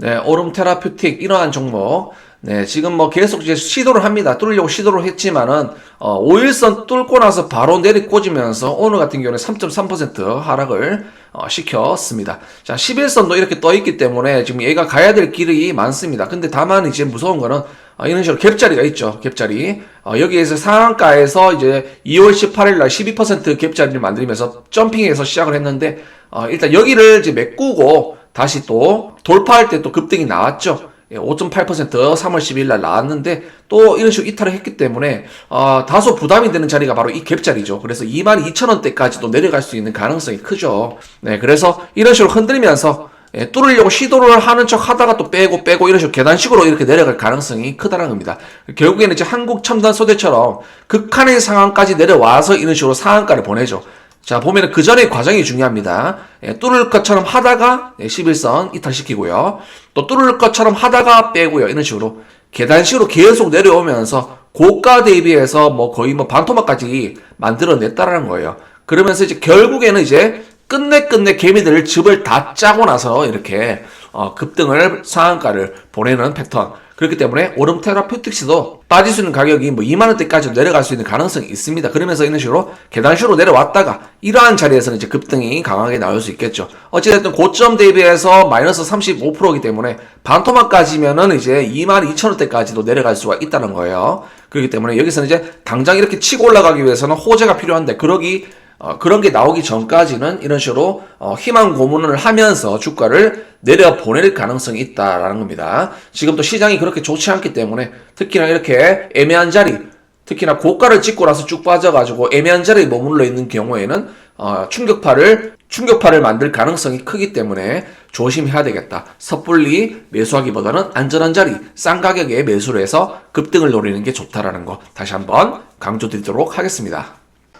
네, 오름 테라퓨틱 이러한 종목. 네, 지금 뭐 계속 이제 시도를 합니다. 뚫으려고 시도를 했지만은 어, 5일선 뚫고 나서 바로 내리 꽂으면서 오늘 같은 경우는 3.3% 하락을 어, 시켰습니다. 자, 11선도 이렇게 떠 있기 때문에 지금 얘가 가야 될 길이 많습니다. 근데 다만 이제 무서운 거는 어, 이런 식으로 갭자리가 있죠. 갭자리. 어, 여기에서 상한가에서 이제 2월 18일 날 12% 갭자리를 만들면서 점핑해서 시작을 했는데 어, 일단 여기를 이제 메꾸고 다시 또 돌파할 때 또 급등이 나왔죠. 예, 5.8% 3월 10일 날 나왔는데 또 이런 식으로 이탈을 했기 때문에 어, 다소 부담이 되는 자리가 바로 이 갭 자리죠. 그래서 22,000원대까지도 내려갈 수 있는 가능성이 크죠. 네, 그래서 이런 식으로 흔들면서 예, 뚫으려고 시도를 하는 척 하다가 또 빼고 빼고 이런 식으로 계단식으로 이렇게 내려갈 가능성이 크다는 겁니다. 결국에는 이제 한국 첨단 소대처럼 극한의 상황까지 내려와서 이런 식으로 상한가를 보내죠. 자, 보면은 그 전의 과정이 중요합니다. 예, 뚫을 것처럼 하다가 예, 11선 이탈시키고요. 또 뚫을 것처럼 하다가 빼고요. 이런 식으로 계단식으로 계속 내려오면서 고가 대비해서 뭐 거의 뭐 반토막까지 만들어냈다라는 거예요. 그러면서 이제 결국에는 이제 끝내 끝내 개미들 즙을 다 짜고 나서 이렇게 어, 급등을 상한가를 보내는 패턴. 그렇기 때문에 오름 테라퓨틱스도 빠질 수 있는 가격이 뭐 2만 원대까지 내려갈 수 있는 가능성이 있습니다. 그러면서 이런 식으로 계단식으로 내려왔다가 이러한 자리에서는 이제 급등이 강하게 나올 수 있겠죠. 어찌됐든 고점 대비해서 마이너스 35%이기 때문에 반토막까지면은 이제 2만 2천 원대까지도 내려갈 수가 있다는 거예요. 그렇기 때문에 여기서는 이제 당장 이렇게 치고 올라가기 위해서는 호재가 필요한데 그러기 어, 그런 게 나오기 전까지는 이런 식으로 어, 희망 고문을 하면서 주가를 내려 보낼 가능성이 있다라는 겁니다. 지금 또 시장이 그렇게 좋지 않기 때문에 특히나 이렇게 애매한 자리, 특히나 고가를 찍고 나서 쭉 빠져가지고 애매한 자리에 머물러 있는 경우에는 어, 충격파를 충격파를 만들 가능성이 크기 때문에 조심해야 되겠다. 섣불리 매수하기보다는 안전한 자리, 싼 가격에 매수를 해서 급등을 노리는 게 좋다라는 거 다시 한번 강조드리도록 하겠습니다.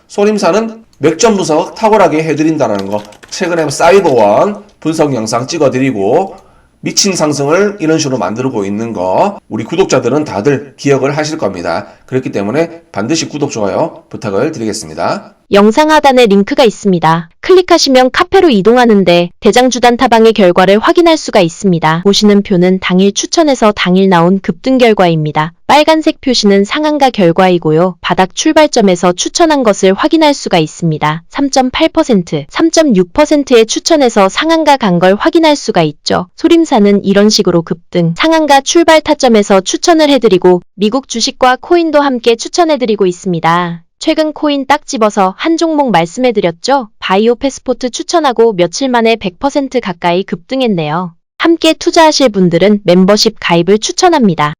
소림사는 맥점 분석 탁월하게 해드린다는 거 최근에 사이버원 분석 영상 찍어드리고 미친 상승을 이런 식으로 만들고 있는 거 우리 구독자들은 다들 기억을 하실 겁니다. 그렇기 때문에 반드시 구독, 좋아요 부탁을 드리겠습니다. 영상 하단에 링크가 있습니다. 클릭하시면 카페로 이동하는데 대장주단 타방의 결과를 확인할 수가 있습니다. 보시는 표는 당일 추천해서 당일 나온 급등 결과입니다. 빨간색 표시는 상한가 결과이고요. 바닥 출발점에서 추천한 것을 확인할 수가 있습니다. 3.8%, 3.6%에 추천해서 상한가 간 걸 확인할 수가 있죠. 소림사는 이런 식으로 급등, 상한가 출발 타점에서 추천을 해드리고 미국 주식과 코인도 함께 추천해드리고 있습니다. 최근 코인 딱 집어서 한 종목 말씀해드렸죠? 바이오 패스포트 추천하고 며칠 만에 100% 가까이 급등했네요. 함께 투자하실 분들은 멤버십 가입을 추천합니다.